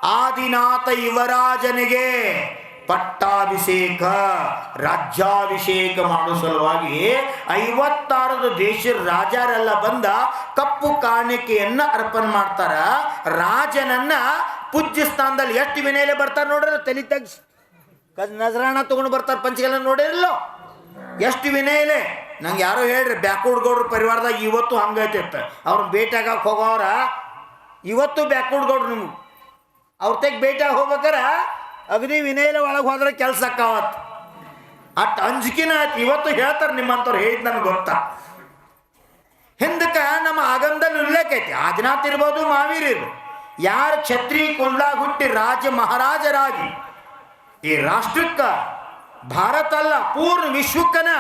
Speaker 1: ಆದಿನಾಥ ಯುವರಾಜನಿಗೆ ಪಟ್ಟಾಭಿಷೇಕ, ರಾಜ್ಯಾಭಿಷೇಕ ಮಾಡೋ ಸಲುವಾಗಿ ಐವತ್ತಾರದ ದೇಶದ ರಾಜರೆಲ್ಲ ಬಂದ ಕಪ್ಪು ಕಾಣಿಕೆಯನ್ನ ಅರ್ಪಣೆ ಮಾಡ್ತಾರ. ರಾಜನನ್ನ ಪೂಜ್ಯ ಸ್ಥಾನದಲ್ಲಿ ಎಷ್ಟು ವಿನಯಲ್ಲಿ ಬರ್ತಾರೆ ನೋಡ್ರಿ, ತಲೆ ತಗ್ಸ್. ನಜರಾಣ ತಗೊಂಡು ಬರ್ತಾರೆ ಪಂಚಗೆಲ್ಲ ನೋಡಿರಲ್ಲೋ ಎಷ್ಟು ವಿನಯಲೆ? ನಂಗೆ ಯಾರೋ ಹೇಳ್ರಿ ಬ್ಯಾಕ್ವರ್ಡ್ ಗೌಡ್ರ ಪರಿವಾರದಾಗ ಇವತ್ತು ಹಂಗೈತಿತ್ತು ಅವ್ರನ್ನ ಭೇಟಿಯಾಗಕ್ಕೆ ಹೋಗೋರ ಇವತ್ತು ಬ್ಯಾಕ್ವರ್ಡ್ ಗೌಡ್ರು ನಿಮ್ಗೆ. ಅವ್ರ ತೆಗ್ ಭೇಟಿಯಾಗಿ ಹೋಗ್ಬೇಕಾರ ಅಗದಿ ವಿನಯಲೆ ಒಳಗೆ ಹೋದ್ರೆ ಕೆಲಸ ಅಕ್ಕಾವತ್ ಅಟ್ ಅಂಜಿಕಿನ ಆಯ್ತು. ಇವತ್ತು ಹೇಳ್ತಾರೆ ನಿಮ್ಮಂಥವ್ರು, ಹೇಳಿದ್ ನನ್ಗೆ ಗೊತ್ತಾ? ಹಿಂದಕ್ಕೆ ನಮ್ಮ ಆಗಮದಲ್ಲಿ ಉಲ್ಲೇಖ ಐತಿ ಆದಿನಾಥ್ ಇರ್ಬೋದು, ಮಾವೀರ್ ಇರ್ಬೋದು. ಯಾರು ಛತ್ರಿ ಕುಲ್ದಾಗ ಹುಟ್ಟಿ ರಾಜ, ಮಹಾರಾಜರಾಗಿ ಈ ರಾಷ್ಟ್ರಕ್ಕ ಭಾರತ ಅಲ್ಲ, ಪೂರ್ಣ ವಿಶ್ವಕ್ಕನ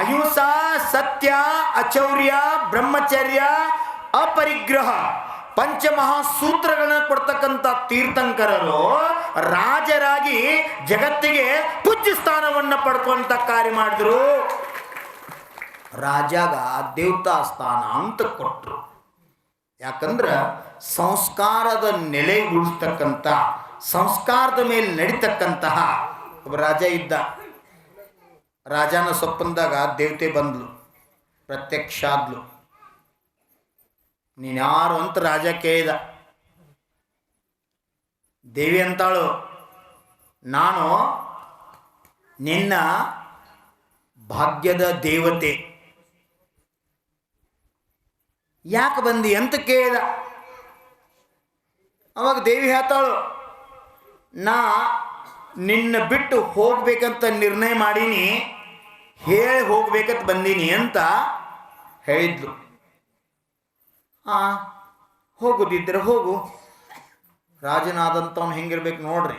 Speaker 1: ಅಹಿಂಸಾ, ಸತ್ಯ, ಅಚೌರ್ಯ, ಬ್ರಹ್ಮಚರ್ಯ, ಅಪರಿಗ್ರಹ ಪಂಚಮಹಾಸೂತ್ರಗಳನ್ನ ಕೊಡ್ತಕ್ಕಂಥ ತೀರ್ಥಂಕರರು ರಾಜರಾಗಿ ಜಗತ್ತಿಗೆ ಪೂಜ್ಯ ಸ್ಥಾನವನ್ನು ಪಡ್ಕೊಂತ ಕಾರ್ಯ ಮಾಡಿದ್ರು. ರಾಜಾಗ ದೇವತಾ ಸ್ಥಾನ ಅಂತ ಕೊಟ್ಟರು ಯಾಕಂದ್ರೆ ಸಂಸ್ಕಾರದ ನೆಲೆ ಉಳಿಸ್ತಕ್ಕಂಥ, ಸಂಸ್ಕಾರದ ಮೇಲೆ ನಡೀತಕ್ಕಂತಹ ಒಬ್ಬ ರಾಜ ಇದ್ದ. ರಾಜನ ಸೊಪ್ಪಂದಾಗ ದೇವತೆ ಬಂದ್ಲು ಪ್ರತ್ಯಕ್ಷ ಆದ್ಲು ನೀನ್ಯಾರು ಅಂತ ರಾಜ ಕೇಳಿದ. ದೇವಿ ಅಂತಾಳು, ನಾನು ನಿನ್ನ ಭಾಗ್ಯದ ದೇವತೆ. ಯಾಕೆ ಬಂದಿ ಅಂತ ಕೇಳಿದ. ಅವಾಗ ದೇವಿ ಹೇಳ್ತಾಳು, ನಾ ನಿನ್ನ ಬಿಟ್ಟು ಹೋಗ್ಬೇಕಂತ ನಿರ್ಣಯ ಮಾಡೀನಿ, ಹೇಳಿ ಹೋಗ್ಬೇಕಂತ ಬಂದೀನಿ ಅಂತ ಹೇಳಿದ್ಲು. ಆ ಹೋಗುದಿದ್ರೆ ಹೋಗು. ರಾಜನಾದಂಥವ್ನು ಹೆಂಗಿರ್ಬೇಕು ನೋಡ್ರಿ.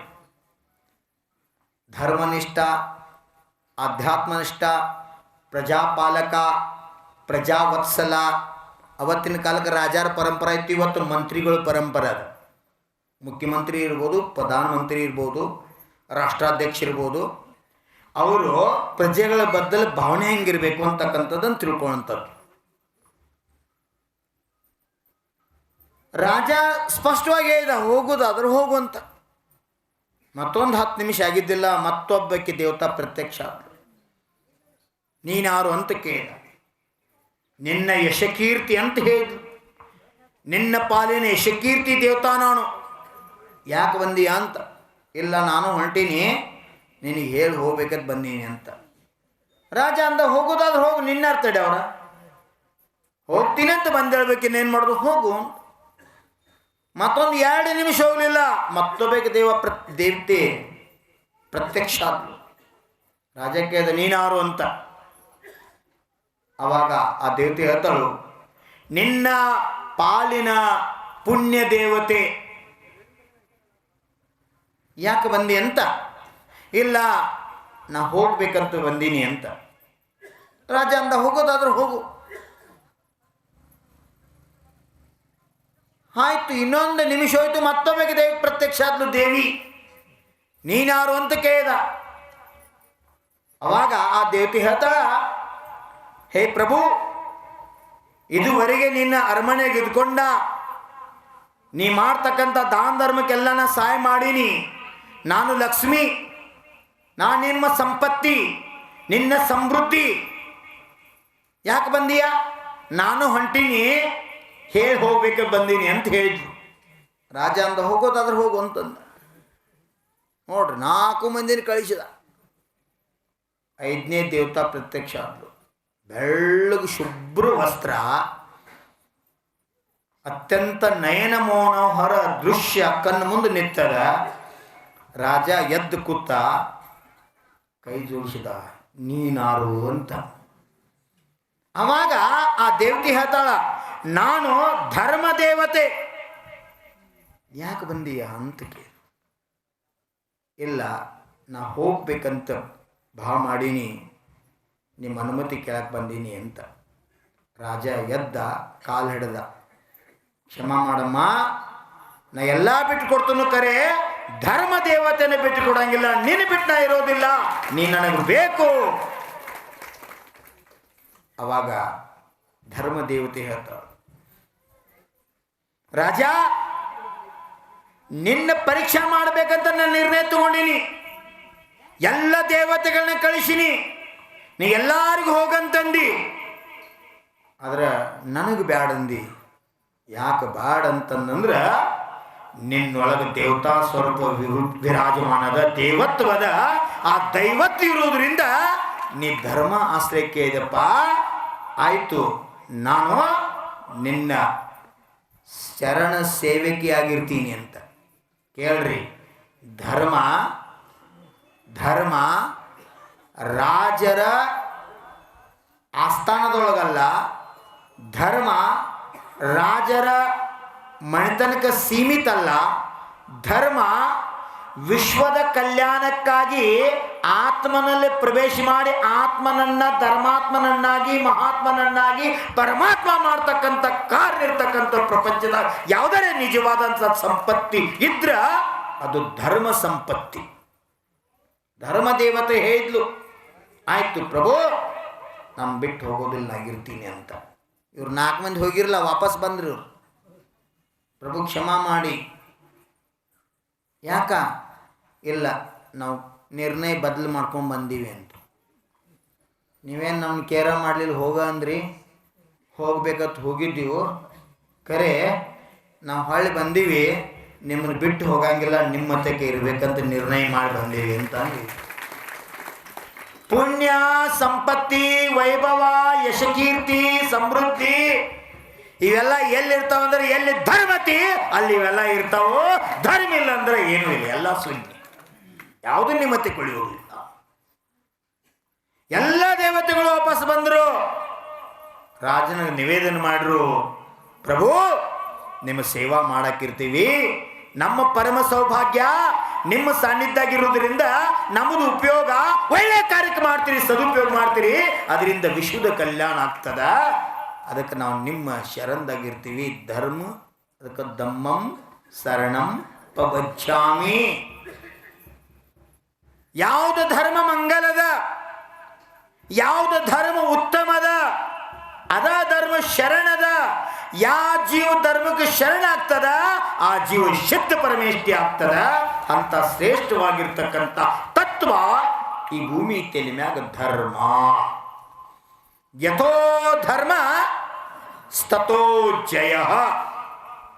Speaker 1: ಧರ್ಮನಿಷ್ಠ, ಆಧ್ಯಾತ್ಮನಿಷ್ಠ, ಪ್ರಜಾಪಾಲಕ, ಪ್ರಜಾವತ್ಸಲ. ಅವತ್ತಿನ ಕಾಲಕ್ಕೆ ರಾಜರ ಪರಂಪರೆ ಇತ್ತು, ಇವತ್ತು ಮಂತ್ರಿಗಳು ಪರಂಪರೆ ಅದು. ಮುಖ್ಯಮಂತ್ರಿ ಇರ್ಬೋದು, ಪ್ರಧಾನಮಂತ್ರಿ ಇರ್ಬೋದು ರಾಷ್ಟ್ರಾಧ್ಯಕ್ಷ ಇರ್ಬೋದು ಅವರು ಪ್ರಜೆಗಳ ಬದ್ದಲು ಭಾವನೆ ಹೆಂಗಿರಬೇಕು ಅಂತಕ್ಕಂಥದ್ದನ್ನು ತಿಳ್ಕೊಳ್ಳೋಂಥದ್ದು ರಾಜ ಸ್ಪಷ್ಟವಾಗಿ ಹೇಳಿದ, ಹೋಗುದಾದ್ರೆ ಹೋಗು ಅಂತ. ಮತ್ತೊಂದು ಹತ್ತು ನಿಮಿಷ ಆಗಿದ್ದಿಲ್ಲ, ಮತ್ತೊಬ್ಬಕ್ಕೆ ದೇವತಾ ಪ್ರತ್ಯಕ್ಷ. ನೀನಾರು ಅಂತ ಕೇಳಿದ ನಿನ್ನ ಯಶಕೀರ್ತಿ ಅಂತ ಹೇಳಿದ ನಿನ್ನ ಪಾಲಿನ ಯಶಕೀರ್ತಿ ದೇವತಾ ನಾನು. ಯಾಕೆ ಬಂದೀಯ ಅಂತ. ಇಲ್ಲ, ನಾನು ಹೊಂಟೀನಿ. ನಿನಗೆ ಹೇಳಿ ಹೋಗ್ಬೇಕಂತ ಬಂದೀನಿ ಅಂತ. ರಾಜ ಅಂದ, ಹೋಗೋದಾದ್ರೆ ಹೋಗು, ನಿನ್ನ ಅರ್ಥ ಅವರ. ಹೋಗ್ತೀನಿ ಅಂತ ಬಂದೇಳ್ಬೇಕಿನ್ನೇನು ಮಾಡೋದು? ಹೋಗು ಅಂತ. ಮತ್ತೊಂದು ಎರಡು ನಿಮಿಷ ಹೋಗಲಿಲ್ಲ. ಮತ್ತೊಬ್ಬಕ್ಕೆ ದೇವ ಪ್ರ, ದೇವತೆ. ಪ್ರತ್ಯಕ್ಷ ಆದ್ಲು ರಾಜ ಕೇಳಿದ ನೀನಾರು ಅಂತ. ಅವಾಗ ಆ ದೇವತೆ ಹೇಳ್ತಾಳು, ನಿನ್ನ ಪಾಲಿನ ಪುಣ್ಯ ದೇವತೆ ಯಾಕೆ ಬಂದಿ ಅಂತ? ಇಲ್ಲ, ನಾ ಹೋಗ್ಬೇಕಂತ ಬಂದೀನಿ ಅಂತ. ರಾಜ ಅಂದ, ಹೋಗೋದಾದ್ರೂ ಹೋಗು. ಆಯ್ತು, ಇನ್ನೊಂದು ನಿಮಿಷ ಹೋಯ್ತು ಮತ್ತೊಬ್ಬಗೆ ದೇವಿ ಪ್ರತ್ಯಕ್ಷ ಆದ್ಲು ದೇವಿ. ನೀನಾರು ಅಂತ ಕೇಳಿದ. ಅವಾಗ ಆ ದೇವತೆ ಹೇಳ್ತಾಳ, ಹೇ ಪ್ರಭು, ಇದುವರೆಗೆ ನಿನ್ನ ಅರಮನೆಗೆ ಇದ್ಕೊಂಡ. ನೀ ಮಾಡ್ತಕ್ಕಂಥ ದಾನ ಧರ್ಮಕ್ಕೆಲ್ಲ ನಾ ಸಹಾಯ ಮಾಡೀನಿ. ನಾನು ಲಕ್ಷ್ಮಿ, ನಾನು ನಿಮ್ಮ ಸಂಪತ್ತಿ, ನಿನ್ನ ಸಮೃದ್ಧಿ. ಯಾಕೆ ಬಂದೀಯ? ನಾನು ಹೊಂಟೀನಿ. ಹೇಳಿ ಹೋಗ್ಬೇಕು ಬಂದೀನಿ ಅಂತ ಹೇಳಿದ್ರು ರಾಜ ಅಂದ, ಹೋಗೋದಾದ್ರೆ ಹೋಗು ಅಂತಂದ. ನೋಡ್ರಿ, ನಾಲ್ಕು ಮಂದಿನ ಕಳಿಸಿದ. ಐದನೇ ದೇವತಾ ಪ್ರತ್ಯಕ್ಷ ಆದಳು ಬೆಳ್ಳಗೆ ಶುಭ್ರ ವಸ್ತ್ರ, ಅತ್ಯಂತ ನಯನ ಮನೋಹರ ದೃಶ್ಯ ಕಣ್ಣು ಮುಂದೆ ನಿಂತದ ರಾಜ ಎದ್ದು ಕೂತ ಕೈ ಜೋಡಿಸಿದ, ನೀನಾರು ಅಂತ. ಅವಾಗ ಆ ದೇವತೆ ಹೇಳ್ತಾಳ ನಾನು ಧರ್ಮ ದೇವತೆ ಯಾಕೆ ಬಂದೀಯ ಅಂತ ಕೇಳಿ ಇಲ್ಲ, ನಾ ಹೋಗ್ಬೇಕಂತ ಭಾವ ಮಾಡೀನಿ. ನಿಮ್ಮ ಅನುಮತಿ ಕೇಳಕ್ಕೆ ಬಂದೀನಿ ಅಂತ. ರಾಜ ಎದ್ದ, ಕಾಲು ಹಿಡ್ದ, ಕ್ಷಮ ಮಾಡಮ್ಮ, ನಾ ಎಲ್ಲ ಬಿಟ್ಟು ಕೊಡ್ತನು ಕರೆ. ಧರ್ಮ ದೇವತೆನ ಬಿಟ್ಟು ಕೊಡಂಗಿಲ್ಲ ನಿನ್ನ ಬಿಟ್ಟು ಇರೋದಿಲ್ಲ. ನೀ ನನಗೆ ಬೇಕು. ಅವಾಗ ಧರ್ಮ ದೇವತೆ ಹೇಳ್ತಾಳ. ರಾಜ, ನಿನ್ನ ಪರೀಕ್ಷೆ ಮಾಡಬೇಕಂತ ನಾನು ನಿರ್ಣಯ ತಗೊಂಡಿನಿ. ಎಲ್ಲ ದೇವತೆಗಳನ್ನ ಕಳಿಸಿನಿ. ನೀ ಎಲ್ಲರಿಗೂ ಹೋಗಂತಂದಿ. ಆದ್ರೆ ನನಗೆ ಬ್ಯಾಡಂದಿ. ಯಾಕೆ ಬ್ಯಾಡ ಅಂತಂದ್ರೆ ನಿನ್ನೊಳಗೆ ದೇವತಾ ಸ್ವರೂಪ ವಿರು- ವಿರಾಜಮಾನದ ದೇವತ್ವದ ಆ ದೈವತ್ವ ಇರುವುದರಿಂದ ನೀ ಧರ್ಮ ಆಶ್ರಯಕ್ಕೆ ಇದಪ್ಪ. ಆಯಿತು, ನಾನು ನಿನ್ನ ಶರಣ ಸೇವಕಿಯಾಗಿರ್ತೀನಿ ಅಂತ. ಕೇಳ್ರಿ. ಧರ್ಮ ಧರ್ಮ ರಾಜರ ಆಸ್ಥಾನದೊಳಗಲ್ಲ ಧರ್ಮ ರಾಜರ ಮನೆತನಕ್ಕೆ ಸೀಮಿತ ಅಲ್ಲ ಧರ್ಮ ವಿಶ್ವದ ಕಲ್ಯಾಣಕ್ಕಾಗಿ ಆತ್ಮನಲ್ಲಿ ಪ್ರವೇಶ ಮಾಡಿ ಆತ್ಮನನ್ನ ಧರ್ಮಾತ್ಮನನ್ನಾಗಿ, ಮಹಾತ್ಮನನ್ನಾಗಿ ಪರಮಾತ್ಮ ಮಾಡ್ತಕ್ಕಂಥ ಕಾರ್ಯ ಇರ್ತಕ್ಕಂಥ ಪ್ರಪಂಚದ ಯಾವುದೇ ನಿಜವಾದಂಥ ಸಂಪತ್ತಿ ಇದ್ರ ಅದು ಧರ್ಮ ಸಂಪತ್ತಿ. ಧರ್ಮ ದೇವತೆ ಹೇಳಿದ್ಲು, ಆಯ್ತು ಪ್ರಭು ನಾನು ಬಿಟ್ಟು ಹೋಗೋದಿಲ್ಲ, ಇರ್ತೀನಿ ಅಂತ. ಇವ್ರು ನಾಲ್ಕು ಮಂದಿ ಹೋಗಿರಲ್ಲ ವಾಪಸ್ ಬಂದ್ರು. ಪ್ರಭು ಕ್ಷಮಾ ಮಾಡಿ. ಯಾಕ? ಇಲ್ಲ, ನಾವು ನಿರ್ಣಯ ಬದಲು ಮಾಡ್ಕೊಂಡು ಬಂದೀವಿ ಅಂತ. ನೀವೇನು ನಮ್ಮ ಕೇರ ಮಾಡಲಿಲ್ಲ ಹೋಗ ಅಂದ್ರಿ? ಹೋಗ್ಬೇಕಂತ ಹೋಗಿದ್ದೀವಿ? ಖರೆ, ನಾವು ಹೊಳ್ಳಿ ಬಂದೀವಿ ನಿಮ್ಮನ್ನು ಬಿಟ್ಟು ಹೋಗಂಗಿಲ್ಲ ನಿಮ್ಮ ಮತಕ್ಕೆ ಇರಬೇಕಂತ ನಿರ್ಣಯ ಮಾಡಿ ಬಂದೀವಿ ಅಂತ ಪುಣ್ಯ, ಸಂಪತ್ತಿ, ವೈಭವ, ಯಶಕೀರ್ತಿ, ಸಮೃದ್ಧಿ, ಇವೆಲ್ಲ ಎಲ್ಲಿರ್ತಾವಂದ್ರೆ ಎಲ್ಲಿ ಧರ್ಮತಿ, ಅಲ್ಲಿ ಇವೆಲ್ಲ ಇರ್ತಾವೋ, ಧರ್ಮ ಇಲ್ಲ ಅಂದ್ರೆ ಏನೂ ಇಲ್ಲ, ಎಲ್ಲ ಶೂನ್ಯ ಯಾವುದು ನಿಮ್ಮತ್ತೆ ಕೊಳಿಯೋದಿಲ್ಲ ಎಲ್ಲ ದೇವತೆಗಳು ವಾಪಸ್ ಬಂದರು. ರಾಜನ ನಿವೇದನ ಮಾಡ್ರು, ಪ್ರಭು, ನಿಮ್ಮ ಸೇವಾ ಮಾಡಕ್ಕಿರ್ತೀವಿ. ನಮ್ಮ ಪರಮ ಸೌಭಾಗ್ಯ ನಿಮ್ಮ ಸಾನ್ನಿಧ್ಯಾಗಿರುವುದರಿಂದ ನಮ್ಮದು ಉಪಯೋಗ. ಒಳ್ಳೆ ಕಾರ್ಯಕ್ಕೆ ಮಾಡ್ತೀರಿ, ಸದುಪಯೋಗ ಮಾಡ್ತೀರಿ. ಅದರಿಂದ ವಿಶ್ವದ ಕಲ್ಯಾಣ ಆಗ್ತದ. ಅದಕ್ಕೆ ನಾವು ನಿಮ್ಮ ಶರಣದಾಗಿರ್ತೀವಿ. ಧರ್ಮ, ಅದಕ್ಕೆ ದಮ್ಮಂ ಶರಣಂ ಪಗಚ್ಚಾಮಿ ಯಾವುದು ಧರ್ಮ ಮಂಗಲದ? ಯಾವುದು ಧರ್ಮ ಉತ್ತಮದ? ಅದ ಧರ್ಮ ಶರಣದ? ಯಾ ಜೀವ ಧರ್ಮಕ್ಕೆ ಶರಣ ಆಗ್ತದ? ಆ ಜೀವ ಶಕ್ತಿ ಪರಮೇಷ್ಠಿ ಆಗ್ತದ? ಅಂತ ಶ್ರೇಷ್ಠವಾಗಿರ್ತಕ್ಕಂಥ ತತ್ವ ಈ ಭೂಮಿ ತೆಲಿ ಮ್ಯಾಗ ಧರ್ಮ. ಯಥೋ ಧರ್ಮ ಸ್ತತೋ ಜಯ.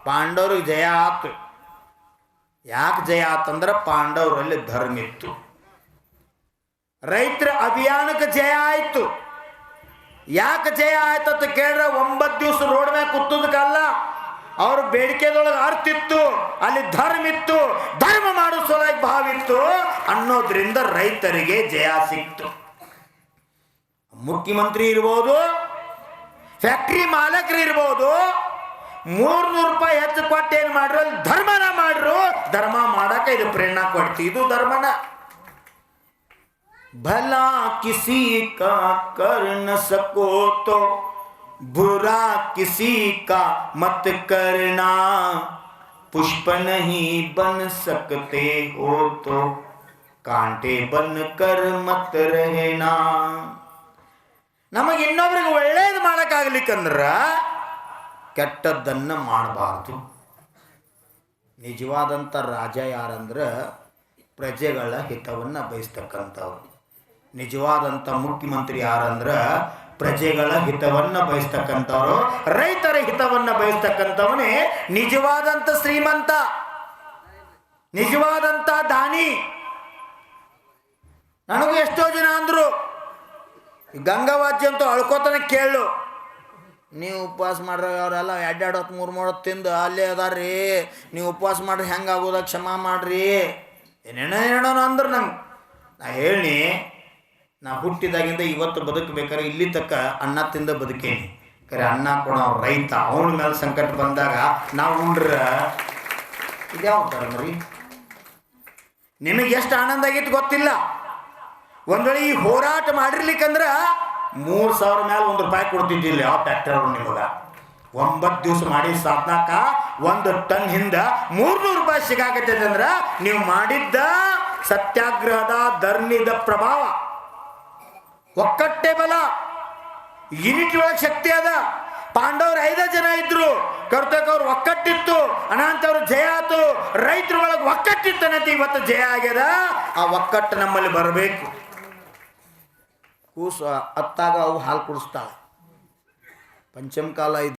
Speaker 1: ಪಾಂಡವ್ರಿಗೆ ಜಯ ಆತು. ಯಾಕೆ ಜಯ ಆತಂದ್ರೆ ಪಾಂಡವರಲ್ಲಿ ಧರ್ಮ ಇತ್ತು. ರೈತರ ಅಭಿಯಾನಕ್ಕೆ ಜಯ ಆಯ್ತು. ಯಾಕೆ ಜಯ ಆಯ್ತು ಅಂತ ಕೇಳಿದ್ರೆ ಒಂಬತ್ತು ದಿವಸ ರೋಡ್ ಮ್ಯಾಗ ಕೂತದಕ್ಕಲ್ಲ, ಅವ್ರ ಬೇಡಿಕೆದೊಳಗೆ ಅರ್ಥ ಇತ್ತು ಅಲ್ಲಿ ಧರ್ಮ ಇತ್ತು, ಧರ್ಮ ಮಾಡೋ ಭಾವಿತ್ತು ಭಾವ ಇತ್ತು ಅನ್ನೋದ್ರಿಂದ ರೈತರಿಗೆ ಜಯ ಸಿಕ್ತು. ಮುಖ್ಯಮಂತ್ರಿ ಇರ್ಬೋದು, ಫ್ಯಾಕ್ಟ್ರಿ ಮಾಲಕರು ಇರ್ಬೋದು, ಮೂರ್ನೂರು ರೂಪಾಯಿ ಹೆಚ್ಚು ಕೊಟ್ಟು ಏನು ಮಾಡ್ರು? ಅಲ್ಲಿ ಧರ್ಮನ ಮಾಡ್ರು. ಧರ್ಮ ಮಾಡಕ್ಕೆ ಇದು ಪ್ರೇರಣಾ ಕೊಡ್ತಿ ಇದು ಧರ್ಮನ. भला किसी का कर न सको तो बुरा किसी का मत करना पुष्प नहीं बन सकते हो तो कांटे बन कर मत रहना ನಮಗೆ ಇನ್ನೊಬ್ರಿಗೆ ಒಳ್ಳೇದು ಮಾಡೋಕ್ಕಾಗ್ಲಿಕ್ಕಂದ್ರ ಕೆಟ್ಟದ್ದನ್ನು ಮಾಡಬಾರ್ದು ನಿಜವಾದಂಥ ರಾಜ ಯಾರಂದ್ರೆ ಪ್ರಜೆಗಳ ಹಿತವನ್ನು ಬಯಸ್ತಕ್ಕಂಥವ್ರು ನಿಜವಾದಂಥ ಮುಖ್ಯಮಂತ್ರಿ ಯಾರಂದ್ರೆ ಪ್ರಜೆಗಳ ಹಿತವನ್ನು ಬಯಸ್ತಕ್ಕಂಥವ್ರು. ರೈತರ ಹಿತವನ್ನು ಬಯಸ್ತಕ್ಕಂಥವನೇ ನಿಜವಾದಂಥ ಶ್ರೀಮಂತ. ನಿಜವಾದಂಥ ದಾನಿ. ನನಗೂ ಎಷ್ಟೋ ಜನ ಅಂದರು ಗಂಗಾವಾಜ್ಯ ಅಂತ ಅಳ್ಕೋತಾನೆ ಕೇಳು. ನೀವು ಉಪವಾಸ ಮಾಡ್ರಿ ಅವರೆಲ್ಲ ಎರಡು ಮೂರು ಮೂರು ತಿಂದು ಅಲ್ಲೇ ಅದಾರ್ರಿ. ನೀವು ಉಪವಾಸ ಮಾಡ್ರಿ ಹೆಂಗೆ ಆಗೋದ ಕ್ಷಮಾ ಮಾಡ್ರಿ. ಏನೇನೋ ಏನೇನೋ ಅಂದ್ರು ನಂಗೆ ನಾ ಹೇಳಿ ನಾ ಹುಟ್ಟಿದಾಗಿಂದ ಇವತ್ತು ಬದುಕಬೇಕಾದ್ರೆ ಇಲ್ಲಿ ತಕ್ಕ ಅನ್ನ ತಿಂದ ಬದುಕೇನಿ. ಕರೆ ಅನ್ನ ಕೊಡೋ ರೈತ, ಅವನ ಮೇಲೆ ಸಂಕಟ ಬಂದಾಗ ನಾವು ಉಂಡ್ರ? ಇದ್ಯಾವ ನೋಡಿ ನಿಮಗೆ ಎಷ್ಟು ಆನಂದ ಆಗಿತ್ತು ಗೊತ್ತಿಲ್ಲ. ಒಂದ್ವೇಳೆ ಈ ಹೋರಾಟ ಮಾಡಿರ್ಲಿಕ್ಕಂದ್ರೆ ಮೂರು ಸಾವಿರ ಮೇಲೆ ಒಂದು ರೂಪಾಯಿ ಕೊಡ್ತಿದ್ದಿಲ್ಲ ಯಾವ ಟ್ರ್ಯಾಕ್ಟರ್ ನಿಮಗೆ. ಒಂಬತ್ತು ದಿವಸ ಮಾಡಿ ಸಾಧನಾಕ ಒಂದು ಟನ್ ಹಿಂದ ಮೂರ್ನೂರು ರೂಪಾಯಿ ಸಿಗಾಕತ್ತೈತೆ ಅಂದ್ರೆ ನೀವು ಮಾಡಿದ್ದ ಸತ್ಯಾಗ್ರಹದ, ಧರ್ಮಿದ ಪ್ರಭಾವ. ಒಕ್ಕಟ್ಟೆ ಬಲ. ಯೂನಿಟ್ ಒಳಗೆ ಶಕ್ತಿ ಅದ. ಪಾಂಡವ್ರು ಐದ ಜನ ಇದ್ರು. ಕರ್ತಕ ಅವ್ರು ಒಕ್ಕಟ್ಟಿತ್ತು. ಅನಂತವ್ರು ಜಯ ಆತು. ರೈತರ ಒಳಗೆ ಒಕ್ಕಟ್ಟಿತ್ತನತಿ ಇವತ್ತು ಜಯ ಆಗ್ಯದ. ಆ ಒಕ್ಕಟ್ಟು ನಮ್ಮಲ್ಲಿ ಬರಬೇಕು. ಕೂಸು, ಅತ್ತಾಗ ಅವು ಹಾಲು ಕುಡಿಸ್ತಾಳೆ. ಪಂಚಮ ಕಾಲ